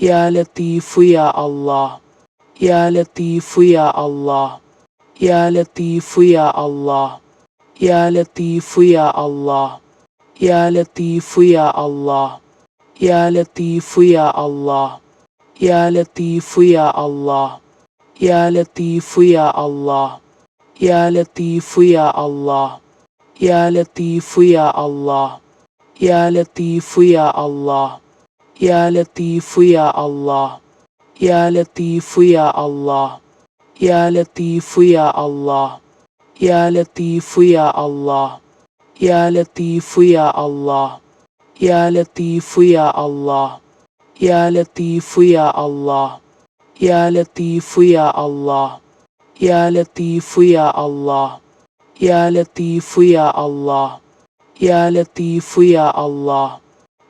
യാ ലത്തീഫു യാ അള്ളാഹ് യാ ലത്തീഫു യാ അള്ളാഹ് യാ ലത്തീഫു യാ അള്ളാഹ് യാ ലത്തീഫു യാ അള്ളാഹ് യാ ലത്തീഫു യാ അള്ളാഹ് യാ ലത്തീഫു യാ അള്ളാഹ് യാ ലത്തീഫു യാ അള്ളാഹ് യാ ലത്തീഫു യാ അള്ളാഹ് യാ ലത്തീഫു യാ അള്ളാഹ് യാ ലത്തീഫു യാ അള്ളാഹ് യാ ലത്തീഫു യാ അള്ളാഹ് യാ ലത്തീഫു യാ അള്ളാഹ് യാ ലത്തീഫു യാ അള്ളാഹ് യാ ലത്തീഫു യാ അള്ളാഹ് യാ ലത്തീഫു യാ അള്ളാഹ് യാ ലത്തീഫു യാ അള്ളാഹ് യാ ലത്തീഫു യാ അള്ളാഹ് യാ ലത്തീഫു യാ അള്ളാഹ് യാ ലത്തീഫു യാ അള്ളാഹ് യാ ലത്തീഫു യാ അള്ളാഹ് യാ ലത്തീഫു യാ അള്ളാഹ് യാ ലത്തീഫു യാ അള്ളാഹ്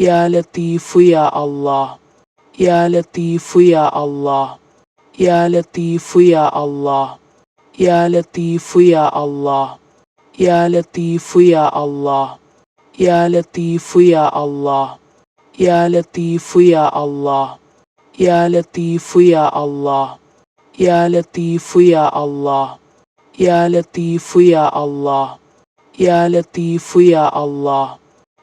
യാ ലത്തീഫു യാ അള്ളാ യാ ലത്തീഫു യാ അള്ളാ യാ ലത്തീഫു യാ അള്ളാ യാ ലത്തീഫു യാ അള്ളാ യാ ലത്തീഫു യാ അള്ളാ യാ ലത്തീഫു യാ അള്ളാ യാ ലത്തീഫു യാ അള്ളാ യാ ലത്തീഫു യാ അള്ളാ യാ ലത്തീഫു യാ അള്ളാ യാ ലത്തീഫു യാ അള്ളാ യാ ലത്തീഫു യാ അള്ളാ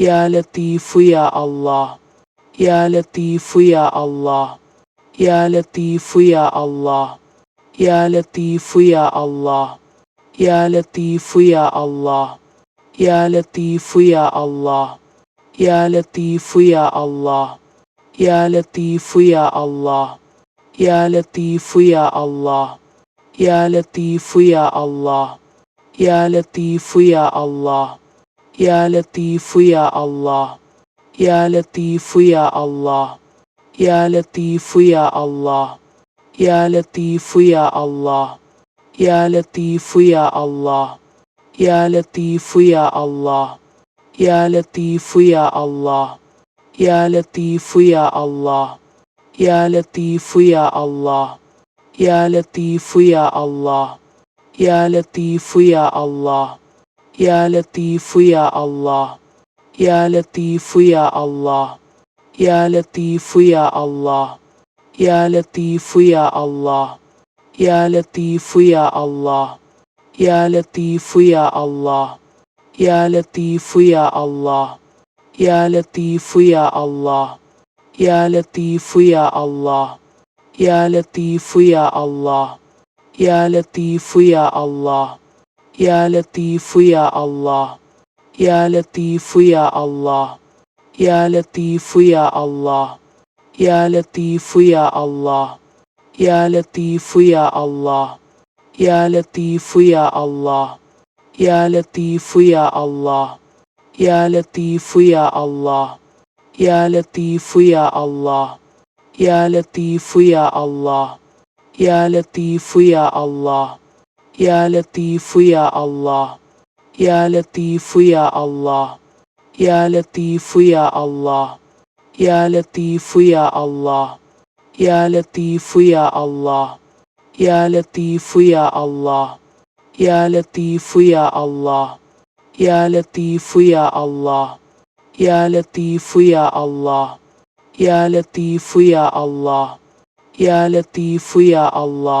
യാ ലത്തീഫു യാ അള്ളാ യാ ലത്തീഫു യാ അള്ളാ യാ ലത്തീഫു യാ അള്ളാ യാ ലത്തീഫു യാ അള്ളാ യാ ലത്തീഫു യാ അള്ളാ യാ ലത്തീഫു യാ അള്ളാ യാ ലത്തീഫു യാ അള്ളാ യാ ലത്തീഫു യാ അള്ളാ യാ ലത്തീഫു യാ അള്ളാ യാ ലത്തീഫു യാ അള്ളാ യാ ലത്തീഫു യാ അള്ളാ യാ ലത്തീഫു യാ അള്ളാ യാ ലത്തീഫു യാ അള്ളാ യാ ലത്തീഫു യാ അള്ളാ യാ ലത്തീഫു യാ അള്ളാ യാ ലത്തീഫു യാ അള്ളാ യാ ലത്തീഫു യാ അള്ളാ യാ ലത്തീഫു യാ അള്ളാ യാ ലത്തീഫു യാ അള്ളാ യാ ലത്തീഫു യാ അള്ളാ യാ ലത്തീഫു യാ അള്ളാ യാ ലത്തീഫു യാ അള്ളാ യാ ലത്തീഫു യാ അള്ളാ യാ ലത്തീഫു യാ അള്ളാ യാ ലത്തീഫു യാ അള്ളാ യാ ലത്തീഫു യാ അള്ളാ യാ ലത്തീഫു യാ അള്ളാ യാ ലത്തീഫു യാ അള്ളാ യാ ലത്തീഫു യാ അള്ളാ യാ ലത്തീഫു യാ അള്ളാ യാ ലത്തീഫു യാ അള്ളാ യാ ലത്തീഫു യാ അള്ളാ യാ ലത്തീഫു യാ അള്ളാ യാ ലത്തീഫു യാ അള്ളാ യാ ലത്തീഫു യാ അള്ളാ യാ ലത്തീഫു യാ അള്ളാ യാ ലത്തീഫു യാ അള്ളാ യാ ലത്തീഫു യാ അള്ളാ യാ ലത്തീഫു യാ അള്ളാ യാ ലത്തീഫു യാ അള്ളാ യാ ലത്തീഫു യാ അള്ളാ യാ ലത്തീഫു യാ അള്ളാ യാ ലത്തീഫു യാ അള്ളാ യാ ലത്തീഫു യാ അള്ളാ യാ ലത്തീഫു യാ അള്ളാ യാ ലത്തീഫു യാ അള്ളാ യാ ലത്തീഫു യാ അള്ളാ യാ ലത്തീഫു യാ അള്ളാ യാ ലത്തീഫു യാ അള്ളാ യാ ലത്തീഫു യാ അള്ളാ യാ ലത്തീഫു യാ അള്ളാ യാ ലത്തീഫു യാ അള്ളാ യാ ലത്തീഫു യാ അള്ളാ യാ ലത്തീഫു യാ അള്ളാ യാ ലത്തീഫു യാ അള്ളാ